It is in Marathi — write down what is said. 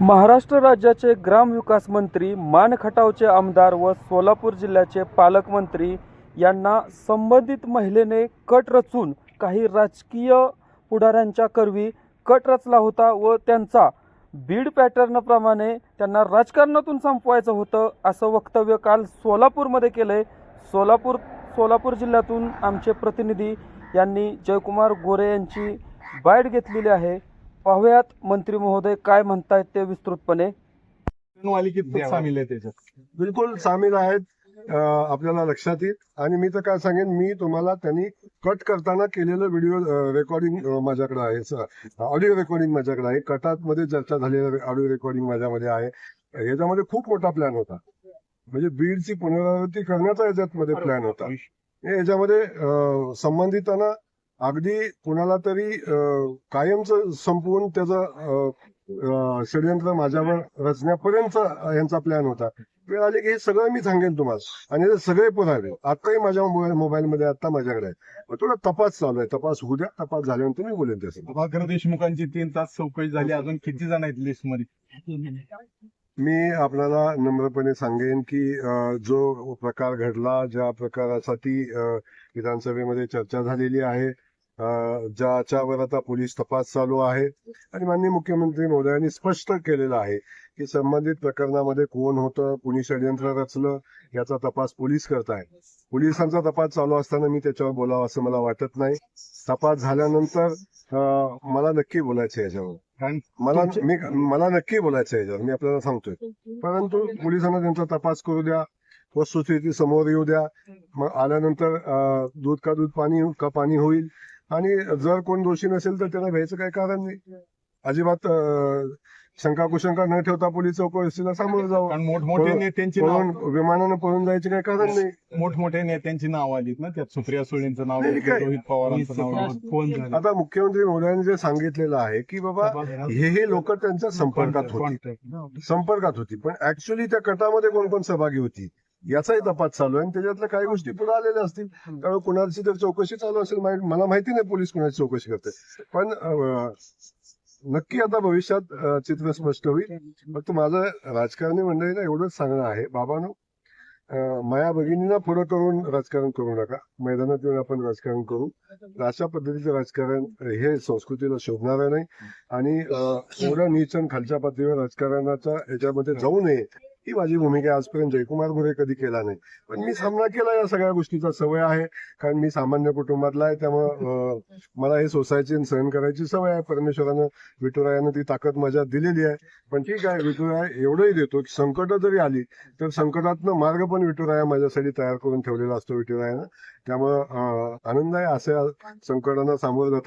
महाराष्ट्र राज्याचे ग्रामविकास मंत्री मान खटावचे आमदार व सोलापूर जिल्ह्याचे पालकमंत्री यांना संबंधित महिलेने कट रचून काही राजकीय पुढाऱ्यांच्या करवी कट रचला होता व त्यांचा बीड पॅटर्नप्रमाणे त्यांना राजकारणातून संपवायचं होतं असं वक्तव्य काल सोलापूरमध्ये केलंय. सोलापूर सोलापूर जिल्ह्यातून आमचे प्रतिनिधी यांनी जयकुमार गोरे यांची बाईट घेतलेली आहे. पाहुयात मंत्री महोदय काय म्हणतायत ते विस्तृतपणे. मालिकेत सामील आहे त्याच्यात. बिलकुल सामील आहेत आपल्याला लक्षात येईल. आणि मी तर काय सांगेन मी तुम्हाला त्यांनी कट करताना केलेलं व्हिडिओ रेकॉर्डिंग माझ्याकडे आहे ऑडिओ रेकॉर्डिंग माझ्याकडे आहे. कटात मध्ये चर्चा झालेलं ऑडिओ रेकॉर्डिंग माझ्यामध्ये आहे. याच्यामध्ये खूप मोठा प्लॅन होता. म्हणजे बीडची पुनरावृत्ती करण्याचा याच्यात मध्ये प्लॅन होता. हे याच्यामध्ये संबंधितांना अगदी कुणाला तरी कायमचं संपवून त्याचं षडयंत्र माझ्यावर रचण्यापर्यंत यांचा प्लॅन होता. वेळ आली की हे सगळं मी सांगेन तुम्हाला. आणि हे सगळे पुरावे आताही माझ्या मोबाईल मध्ये आता माझ्याकडे आहे थोडा तपास चालू आहे. तपास होऊ द्या. तपास झाल्यानंतर मी बोलेन त्याचं प्रभाकर देशमुखांची तीन तास चौकशी झाली. अजून किती जण आहेत लिस्टमध्ये? मी आपल्याला नम्रपणे सांगेन की जो प्रकार घडला ज्या प्रकारासाठी विधानसभेमध्ये चर्चा झालेली आहे ज्याच्यावर आता पोलीस तपास चालू आहे आणि माननीय मुख्यमंत्री महोदयांनी स्पष्ट केलेलं आहे की संबंधित प्रकरणामध्ये कोण होतं कुणी षडयंत्र रचलं याचा तपास पोलीस करताय पोलिसांचा तपास चालू असताना मी त्याच्यावर बोलावं असं मला वाटत नाही. तपास झाल्यानंतर मला नक्की बोलायचं याच्यावर. मला मी मला नक्की बोलायचं याच्यावर. मी आपल्याला सांगतोय. परंतु पोलिसांना त्यांचा तपास करू द्या. वस्तुस्थिती समोर येऊ द्या. मग आल्यानंतर दूध का दूध पाणी का पाणी होईल? आणि जर कोण दोषी नसेल तर त्याला भ्यायचं काही कारण नाही. अजिबात शंका कुशंका न ठेवता पोलीस चौकशीला सामोरं जावं. कारण मोठमोठे पळून- नेत्यांची पळून नाव विमानानं पळून जायचे काही कारण नाही. मोठमोठ्या नेत्यांची नाव आलीत ना त्यात? सुप्रिया सुळेंचं नाव नाही, घेतलं, काय? रोहित पवारांचं नाव फोन आता मुख्यमंत्री महोदयांनी जे सांगितलेलं आहे की बाबा हे हे लोक त्यांच्या संपर्कात होते. संपर्कात होती. पण ऍक्च्युली त्या कटामध्ये कोण कोण सहभागी होती. याचाही तपास चालू आहे आणि त्याच्यातल्या काही गोष्टी पुढे आलेल्या असतील. त्यामुळे कुणाची तर चौकशी चालू असेल मला माहिती नाही पोलीस कुणाची चौकशी करते. पण नक्की आता भविष्यात चित्र स्पष्ट होईल. फक्त माझं राजकारणी मंडळीला एवढंच सांगणं आहे. बाबानो माया भगिनींना पुढं करून राजकारण करू नका. मैदानात येऊन आपण राजकारण करू. अशा पद्धतीचं राजकारण हे संस्कृतीला शोभणार नाही. आणि एवढं खालच्या पातळीवर राजकारणाच्या याच्यामध्ये जाऊ नये. ही माझी भूमिका आजपर्यंत जयकुमार मोरे कधी केला नाही. पण मी सामना केला या सगळ्या गोष्टीचा सवय आहे. कारण मी सामान्य कुटुंबातला आहे. त्यामुळं मला हे सोसायची सहन करायची सवय आहे. परमेश्वरानं विठुरायानं ती ताकद माझ्यात दिलेली आहे. पण ठीक आहे विठुराया एवढंही देतो की संकट जरी आली तर संकटातनं मार्ग पण विठुराया माझ्यासाठी तयार करून ठेवलेला असतो विठुरायानं. त्यामुळं आनंद आहे. अशा संकटांना सामोरं जाताना